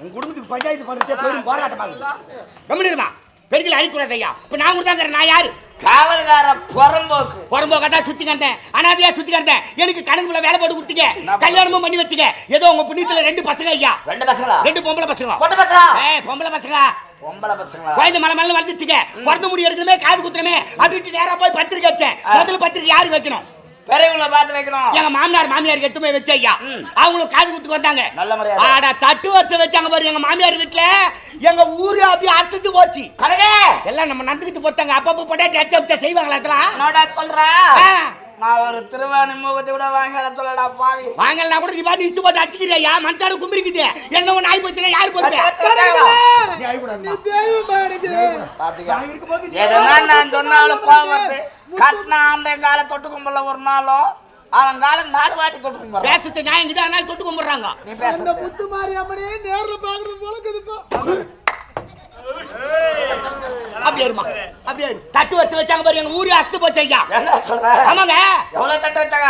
உன் குடும்பத்துக்கு பஞ்சாயத்து பண்ணுறதே பெரும் போராட்டமாக கம்மிடுமா பெண்களை அடிக்கூடாது ஐயா. இப்போ நான் கொடுத்தாங்கிற நான் யாரு? காவல்கார புறம்போக்கு. புறம்போக்க தான் சுத்தி கிடந்தேன் அனாதையா சுத்தி கிடந்தேன் எனக்கு கணக்குல வேலை போட்டு கொடுத்தீங்க. கல்யாணமும் பண்ணி வச்சுங்க ஏதோ உங்க புண்ணியத்துல ரெண்டு பசங்க ஐயா. ரெண்டு பசங்களா? ரெண்டு பொம்பளை பசங்க. பொட்ட பசங்களா? ஏய் பொம்பளை பசங்க. பொம்பளை பசங்களா? குழந்தை மலை மலை வந்துச்சுங்க பிறந்த முடி எடுக்கணுமே காது குத்துறமே அப்படின்ட்டு நேரா போய் பத்திரிக்கை வச்சேன். முதல்ல பத்திரிக்கை யாருக்கு வைக்கணும்? பெரியவங்கள பார்த்து வைக்கணும். எங்க மாமனார் மாமியார் எடுத்து போய் வச்ச ஐயா. அவங்களும் காது குத்துக்கு வந்தாங்க. நல்ல மரியாதை. ஆடா தட்டு வச்சு வச்சாங்க பாரு எங்க மாமியார் வீட்டுல எங்க ஊரு அப்படியே அசத்து போச்சு. கனகே! எல்லாம் நம்ம நந்துக்கிட்டு போட்டாங்க அப்பப்போ பொட்டாட்டி அச்சா அச்சா செய்வாங்களா அதெல்லாம் என்னடா சொல்ற? ஆ. நான் ஒரு திருவாணி முகத்தை கூட வாங்கல சொல்லடா பாவி. வாங்கலனா கூட நீ பாட்டு இஷ்டு போட்டு அடிச்சுக்கிறியா? மனசாடு கும்பிரிக்குது என்ன ஒண்ணு ஆகி போச்சுன்னா யாரு? பாத்துக்க. எதனா நான் சொன்னாலும் கோவம் வருது. கட்டின ஆம்பளை காலை தொட்டு கும்பல ஒரு நாளும். அவன் காலை நாலு வாட்டி தொட்டு கும்பல பேசத்தை நியாயம் இருக்குது அதனால தொட்டு கும்பிடுறாங்க. நீ பேச முத்து மாரியம்மனே நேர்ல பாக்குறது போல அப்படியே இருமா. அப்படியே இரு. தட்டு வச்சு வச்சாங்க பாரு எங்க ஊரு அஸ்து போச்சு ஐயா. என்ன சொல்ற? ஆமாங்க. எவ்வளவு தட்டு வச்சாங்க?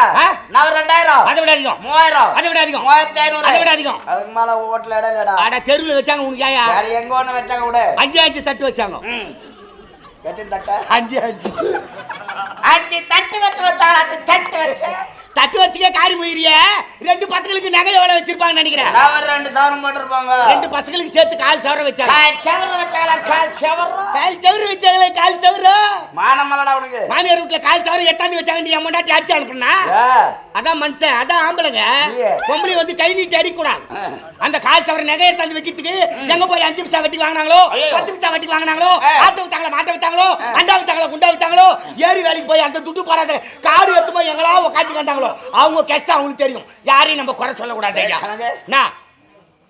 நான் ரெண்டாயிரம். அதை விட அதிகம். மூவாயிரம். அதை விட அதிகம். மூவாயிரத்தி ஐநூறு. அதை விட அதிகம். அதுக்கு மேல ஓட்டுல இடம் இல்லடா. ஆடா தெருவில் வச்சாங்க உனக்கு எங்க ஒண்ணு வச்சாங்க விடு. அஞ்சு அஞ்சு தட்டு வச்சாங்க. ம். எத்தனை தட்ட? அஞ்சு அஞ்சு. அஞ்சு தட்டு வச்சு வச்சாங்க அஞ்சு தட்டு வச்சு. தட்டு வச்சுக்க காரி முயிரிய ரெண்டு பசங்களுக்கு நகை எவ்வளவு வச்சிருப்பாங்கன்னு நினைக்கிறேன். ரெண்டு சவரம் போட்டிருப்பாங்க. ரெண்டு பசங்களுக்கு சேர்த்து கால் சவரம் வச்சாங்க. கால் செவரம் வச்சாங்களா? கால் செவரம்? கால் சவரு வச்சாங்களே கால் சவரு மானமல்லடா உனக்கு. மாமியார் வீட்டுல கால் சவரம் எட்டாந்து வச்சாங்க நீ அம்மாட்டி அடிச்சு அனுப்புனா? அதான் மனுஷன் அதான் ஆம்பளைங்க. பொம்பளை வந்து கை நீட்டி அடிக்கூடாது. அந்த கால் சவர நகையை தந்து வைக்கிறதுக்கு எங்க போய் அஞ்சு பைசா வட்டி வாங்கினாங்களோ. பத்து பைசா வட்டி வாங்கினாங்களோ. ஆட்டோ வித்தாங்களோ மாட்டை வித்தாங்களோ? அண்டா வித்தாங்களோ குண்டா வித்தாங்களோ? ஏரி வேலைக்கு போய் அந்த துட்டு போறாத காடு எடுத்து போய் எங்களா உட்காந்து வந்தாங்களோ? அவங்க கஷ்டம் அவங்களுக்கு தெரியும். யாரையும் நம்ம குறை சொல்லக்கூடாது ஐயா. கணக்கு. என்ன?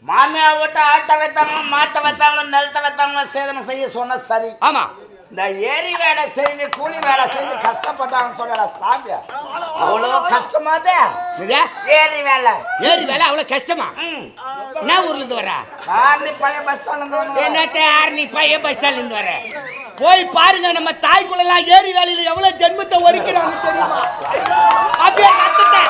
மாமியா விட்டு ஆட்டை வைத்தாங்களோ மாட்டை வைத்தாங்களோ நிலத்தை வைத்தாங்களோ சேதனை செய்ய சொன்ன சரி. ஆமா. இந்த ஏரி வேலை செஞ்சு கூலி வேலை செஞ்சு கஷ்டப்பட்டாங்க சொல்லடா சாமி அவ்வளோ என்னது? ஏரி வேலை. ஏரி வேலை அவ்வளவு கஷ்டமா. என்ன ஊர்ல இருந்து வர ஆர்னி பழைய பஸ் ஸ்டாண்ட்ல இருந்து என்னத்த ஆர்னி பையன் பஸ் ஸ்டாண்ட்ல இருந்து வர போய் பாருங்க நம்ம தாய்க்குள்ளலாம் ஏரி வேலையில எவ்வளவு ஜென்மத்தை ஒதுக்கிறாங்க தெரியுமா? அப்படியே ரத்தத்தை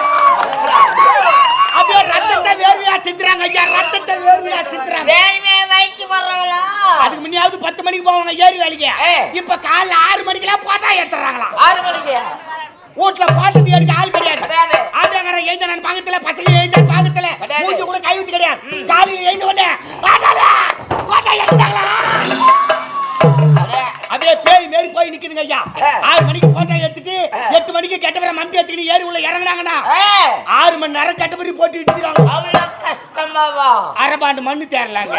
அப்படியே ரத்தத்தை வேர்வையா சிந்துறாங்க ஐயா ரத்தத்தை வேர்வையா வேலையே வைக்கு வர்றவங்களா அதுக்கு முன்னாவது பத்து மணிக்கு போவாங்க ஏரி வேலைக்கு. இப்ப காலைல ஆறு மணிக்கெல்லாம் போட்டா எடுத்துறாங்களா ஆறு மணிக்கு வீட்டுல பாட்டு எடுக்க ஆள் கிடையாது. ஆட்டோக்காரன் எழுந்தான பாக்கத்துல பசங்க எழுந்த பாக்கத்துல. மூஞ்சி கூட கை ஊத்தி கிடையாது காலையில எழுந்த ஆட்டால ஓட்டா எடுத்தாங்களா அதே. அப்படியே பேய் மாரி போய் நிக்குதுங்க ஐயா. ஆறு மணிக்கு போட்டோ மணிக்கு கெட்டபுரம் மம்பி எடுத்துக்கிட்டு ஏரி உள்ள இறங்குனாங்கன்னா ஆறு மணி நேரம் கெட்டபுரி போட்டு இடிக்கிறாங்க அவ்வளோ கஷ்டமாவா அரபாண்டு மண்ணு தேரலாங்க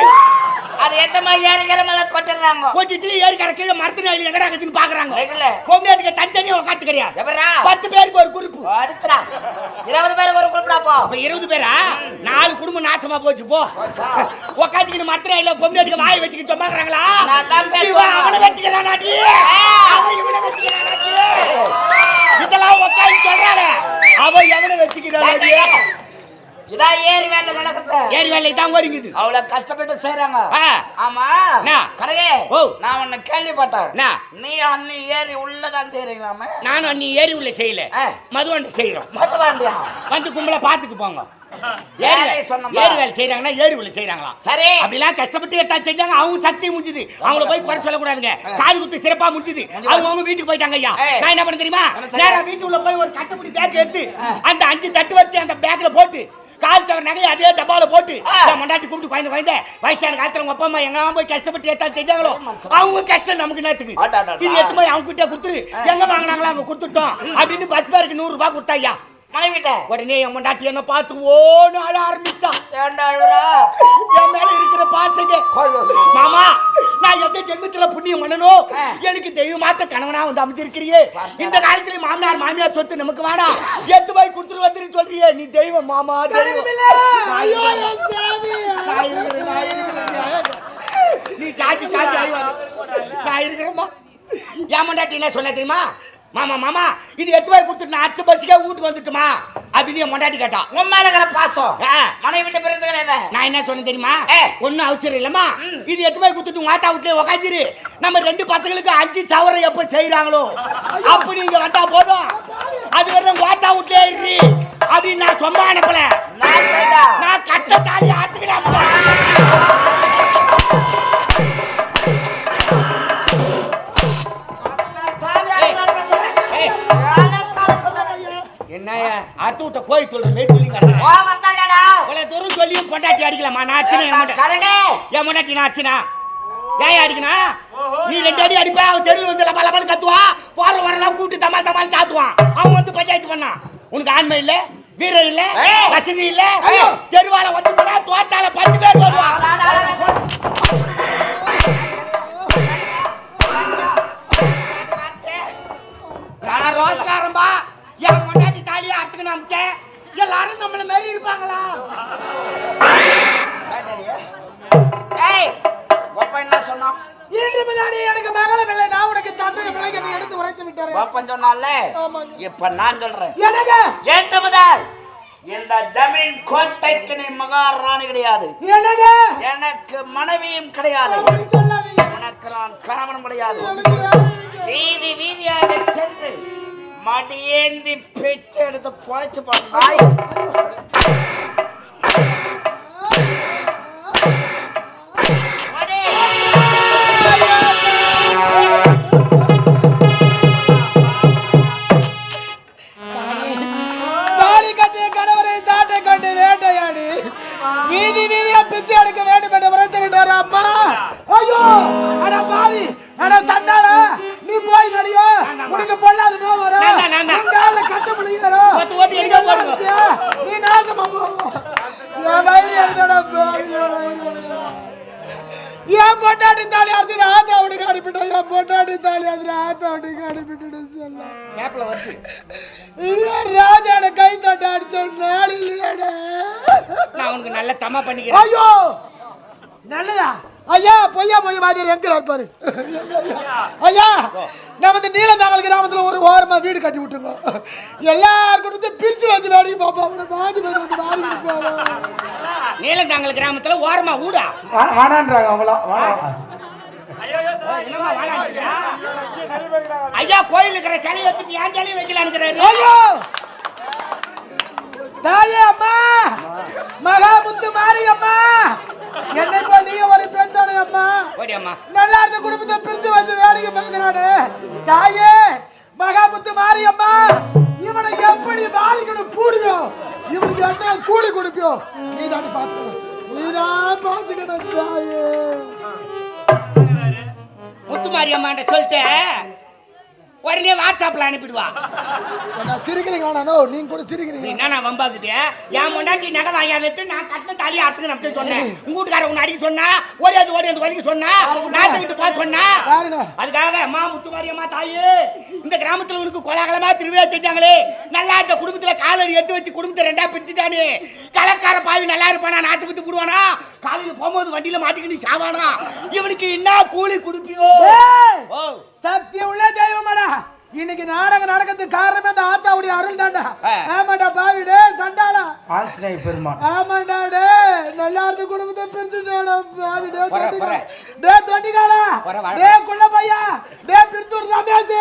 அது எத்த மாதிரி ஏறிக்கிற மேல கொட்டிடுறாங்க போட்டுட்டு ஏரி கரை கீழே மரத்து நாயில் எங்கடா இருக்குதுன்னு பாக்குறாங்க. வெகுல. பொம்மையாட்டுக்கு தனித்தனியா உட்காந்து கிடையாது பத்து பேருக்கு ஒரு குறிப்பு. அடிச்சுடா இருபது பேருக்கு ஒரு குறிப்பிடா போ. இருபது பேரா? நாலு குடும்பம் நாசமா போச்சு போ. போச்சா? உக்காந்துக்கிட்டு மரத்துல இல்ல பொம்மையாட்டுக்கு வாய் வச்சுக்கிட்டு சொன்னாங்கறாங்களா தான் பேசுவேன். இவன் அவனை அவன் இவனை வச்சுக்கிறானாடி இதெல்லாம் உட்காந்து சொல்றாளே. அவன் எவனை இதான் ஏரி வேலை நடக்குது ஏரி வேலை தான் வருங்குது அவ்வளவு கஷ்டப்பட்டு செய்றாங்க. ஆ. ஆமா? கனகே ஓ. நான் உன்னை கேள்விப்பட்டேன்? நீ அன்னி ஏரி உள்ளதான் செய்றீங்களாமே? நானும் நீ ஏரி உள்ள செய்யல. மதுவண்ட செய்யறோம். மட்டும் வேண்டியா வந்து கும்பல பாத்துக்கு போங்க. ஏரி வேலையை வேலை வேலை செய்யறாங்கன்னா ஏரி உள்ள செய்யறாங்களா சரி. அப்படிலாம் கஷ்டப்பட்டு எடுத்தா செஞ்சாங்க. அவங்க சக்தி முடிஞ்சுது. அவங்கள போய் குறை சொல்லக்கூடாதுங்க. காது குத்து சிறப்பா முடிஞ்சுது. அவங்க அவங்க வீட்டுக்கு போயிட்டாங்க ஐயா. நான் என்ன பண்ண தெரியுமா? நேரா வீட்டுக்குள்ள போய் ஒரு கட்டப்படி பேக் எடுத்து அந்த அஞ்சு தட்டு வச்சு அந்த பேக்ல போட்டு கால் சவர் நகையை அதே டப்பால போட்டு மண்டாட்டி கூப்பிட்டு குழந்தை குழந்தை வயசான காலத்துல உங்க அப்பா அம்மா எங்க போய் கஷ்டப்பட்டு ஏத்தா செஞ்சாங்களோ? அவங்க கஷ்டம் நமக்கு அடாடாடா. இது எடுத்து போய் அவங்க கிட்ட கொடுத்துரு எங்க வாங்கினாங்களோ அவங்க கொடுத்துட்டோம். அப்படின்னு பஸ் பேருக்கு நூறு ரூபாய் கொடுத்தா ஐயா. மனைவிட்ட உடனே என் மண்டாட்டி என்ன பார்த்து ஓன்னு அழ ஆரம்பிச்சா. ஏண்டா அழுறா என் மேல இருக்கிற பாசங்க மாமா நான் எந்த ஜென்மத்துல புண்ணியம் பண்ணணும். எனக்கு தெய்வமாத்த கணவனா வந்து அமைச்சிருக்கிறியே இந்த காலத்துல மாமனார் மாமியார் சொத்து நமக்கு வேணாம் எத்து போய் கொடுத்துட்டு வந்துரு சொல்றியே. நீ தெய்வம் மாமா தெய்வம். நீ சாச்சி சாச்சி நான் இருக்கிறேம்மா. என் மண்டாட்டி என்ன சொன்ன தெரியுமா? மாமா மாமா இது எட்டு போய் கொடுத்துட்டு நான் அடுத்த பஸ்ஸுக்கே வீட்டுக்கு வந்துட்டுமா? அப்படின்னு என் மண்டாட்டி கேட்டா. உன் மேல இருக்கிற பாசம். ஆ. மனைவிட்ட பிறந்து கிடையாது நான் என்ன சொன்னேன் தெரியுமா. ஒன்னும் அவசரம் இல்லம்மா. இது எட்டு போய் குத்துட்டு உங்க ஆத்தா உக்காஞ்சிரு. நம்ம ரெண்டு பசங்களுக்கு அஞ்சு சவரம் எப்ப செய்யறாங்களோ அப்ப நீங்க வந்தா போதும். அது வரலாம் உங்க ஆத்தா இரு. அப்படின்னு நான் சொன்னா அனுப்பல. நான் கட்ட தாலி சொல்லி கோவம் தானடா இவ்வளவு தூரம் சொல்லியும் பொண்டாட்டி அடிக்கலாமா நான் அடிச்சேன் என் பொண்டாட்டி நான் அடிச்சனா ஏன் அடிக்கணா நீ ரெண்டு அடி அடிப்ப அவன் தெருவில் வந்து லப லபன்னு கத்துவா. போற வரலாம் கூப்பிட்டு தமால் தமால் சாத்துவான். அவன் வந்து பஞ்சாயத்து பண்ணான். உனக்கு ஆண்மை இல்ல வீரர் இல்ல. வசதி இல்ல. தெருவால வந்து போனா தோத்தால பத்து பேர் வருவான். ரோஸ்காரம்பா என் தாலியை அறுத்துக்கணும் அமிச்சேன். எல்லாரும் நம்மள மாதிரி இருப்பாங்களா? ஏய் கோப்பன் என்ன சொன்னான்? இன்று முன்னாடி எனக்கு மகளம் இல்லை நான் உனக்கு தந்தை எடுத்து உரைத்து விட்டாரே கோப்பன் ஆமாங்க. இப்ப நான் சொல்றேன். எனக்கு முதல் இந்த ஜமீன் கோட்டைக்கு நீ மகாராணி கிடையாது. எனக்கு எனக்கு மனைவியும் கிடையாது. உனக்கு நான் கிடையாது. வீதி வீதியாக சென்று மடியேந்தி பிச்சை எடுத்து பொழைச்சு பண்ணாய் தாலி கணவரை சாட்டை கொண்டு வேட்டையாடி வீதி வீதியா பிச்சை எடுக்க வேண்டும் என்று உரைத்து விட்டாரு அம்மா ஐயோ அட பாவி அட சண்டால நீ போய் நடியோ உனக்கு பொண்ணாது நோ வரும் நான் தான், நான் தான். உங்க ஆளு கட்ட முடியுதோ ஓட்டு, ஓட்டு, எங்க போடுங்க? நீ நாசமா போவோம் என் வயிறு எடுத்தோட பாவி, என் வயிறு எடுத்தோட. என் பொட்டாட்டி தாலி அடிச்சுட்டு ஆத்தா அவனுக்கு அனுப்பிட்டோம்? என் பொட்டாட்டி தாலி அடிச்சுட்டு ஆத்தா அவனுக்கு அனுப்பிட்டு சொல்ல. மேப்ல வருது ராஜாட கை தட்ட அடிச்ச நாளிலேடா. நான் உனக்கு நல்ல தமா பண்ணிக்கிறேன். ஐயோ! நல்லதா? ஐயா பொய்யா மொழி மாதிரி எங்கிறார் பாரு? ஐயா நமது நீலந்தாங்கல் கிராமத்துல ஒரு ஓரமா வீடு கட்டி விட்டுருங்க எல்லார் கொடுத்து பிரிச்சு வச்சு வேடிக்கை பாப்பா அவனை மாத்தி போய் வந்து வாங்கி போவா நீலந்தாங்கல் கிராமத்துல ஓரமா ஊடா? வா- வாடான்றாங்க அவங்களாம் வாடா? ஐயா கோயில் இருக்கிற சிலையை எடுத்துட்டு ஏன் சிலையை வைக்கலான்னுக்கிறாரு ஐயோ! தாயே அம்மா! மகாமுத்து மாரி அம்மா என்னை போல் நீ ஒரு பெண் தானே அம்மா? ஓடி அம்மா. நல்லா இருந்த குடும்பத்தை பிரிச்சு வச்சு வேடிக்கை பார்க்கிறானே. தாயே மகாமுத்து மாரியம்மா இவனை எப்படி பாதிக்கணும் பூடியோ இவனுக்கு என்ன கூலி கொடுப்பியோ நீ தானே பார்த்துக்கணும். நீ தான் பார்த்துக்கணும் தாயே. முத்துமாரி அம்மாண்ட சொல்லிட்டு உடனே வாட்ஸ்அப்ல அனுப்பிடுவா. என்ன சிரிக்கிறீங்க வேணானோ நீங்க கூட சிரிக்கிறீங்க. என்ன வம்பாக்குது என் முன்னாடி நகை வாங்கிட்டு நான் கட்டின தாலியை அறுத்துக்கு நம்ம சொன்னேன். உங்க வீட்டுக்கார உன்னை அடிக்க சொன்னா ஓடியாது ஓடியாது வலிக்க சொன்னா நாட்டுக்கிட்டு போக சொன்னா. அதுக்காக அம்மா முத்துமாரி அம்மா தாயே இந்த கிராமத்துல உனக்கு கோலாகலமா திருவிழா செஞ்சாங்களே. நல்லா இந்த குடும்பத்துல காலடி எடுத்து வச்சு குடும்பத்தை ரெண்டா பிரிச்சுட்டானே. கலக்கார பாவி நல்லா இருப்பானா நாசப்பட்டு போடுவானா? காலையில போகும்போது வண்டியில மாட்டிக்கிட்டு சாவானா? இவனுக்கு என்ன கூலி கொடுப்பியோ? சத்தியம் உள்ள தெய்வமாடா இன்னைக்கு நாடகம் நடக்கிறதுக்கு காரணமே அந்த ஆத்தாவுடைய அருள் தாண்டா. ஆமாடா பாவிடே சண்டாளா? ஆஞ்சநேய பெருமான். ஆமாண்டா டே நல்லா இருந்த குடும்பத்தை பிரிச்சுட்டாடா பாவி டே போற. டே. டே குள்ள பையா. டே பிரித்தூர் ரமேஷ்.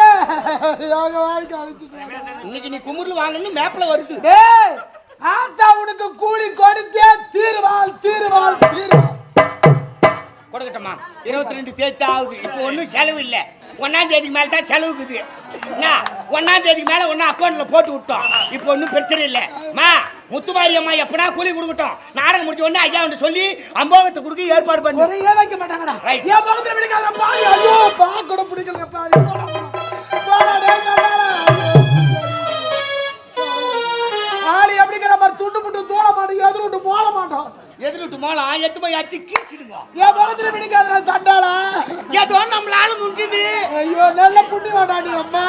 யோக வாழ்க்கை அழிச்சுட்டாங்க. இன்னைக்கு நீ குமுறில் வாங்கன்னு மேப்ல வருது. டேய் ஆத்தா உனக்கு கூலி கொடுத்தே தீர்வாள் தீர்வாள் தீர்வாள். கொடுக்கட்டமா? இருபத்தி ரெண்டு தேதி ஆகுது. இப்போ ஒன்றும் செலவு இல்லை. ஒன்னாம் தேதிக்கு மேலே தான் செலவுக்குது. என்ன? ஒன்னாம் தேதிக்கு மேலே ஒன்றும் அக்கௌண்ட்ல போட்டு விட்டோம். இப்போ ஒன்றும் பிரச்சனை இல்லை. மா முத்துமாரி அம்மா எப்பனா கூலி கொடுக்கட்டும். நாடகம் முடிச்ச உடனே ஐயா அவன்கிட்ட சொல்லி அம்போகத்தை கொடுக்க ஏற்பாடு பண்ணு. ஒரே வைக்க மாட்டாங்கடா. என் பக்கத்துல பிடிக்காத பாவி ஐயோ பா கூட பிடிக்கல பாவி போடா, போடா. போடா, டேய், சண்டாளா. ஆளி எப்படிங்கிற மாதிரி துண்டு புட்டு தூள மாட்டோம் எதிர் விட்டு போட மாட்டோம். எதிர்விட்டு மோளம் எட்டு போய் அடிச்சு கீசிடுங்க என் பக்கத்துல பிடிக்காதடா சண்டாளா ஏதோ நம்மளால முடிஞ்சது ஐயோ நல்ல புண்ணி வாடா நீ அம்மா.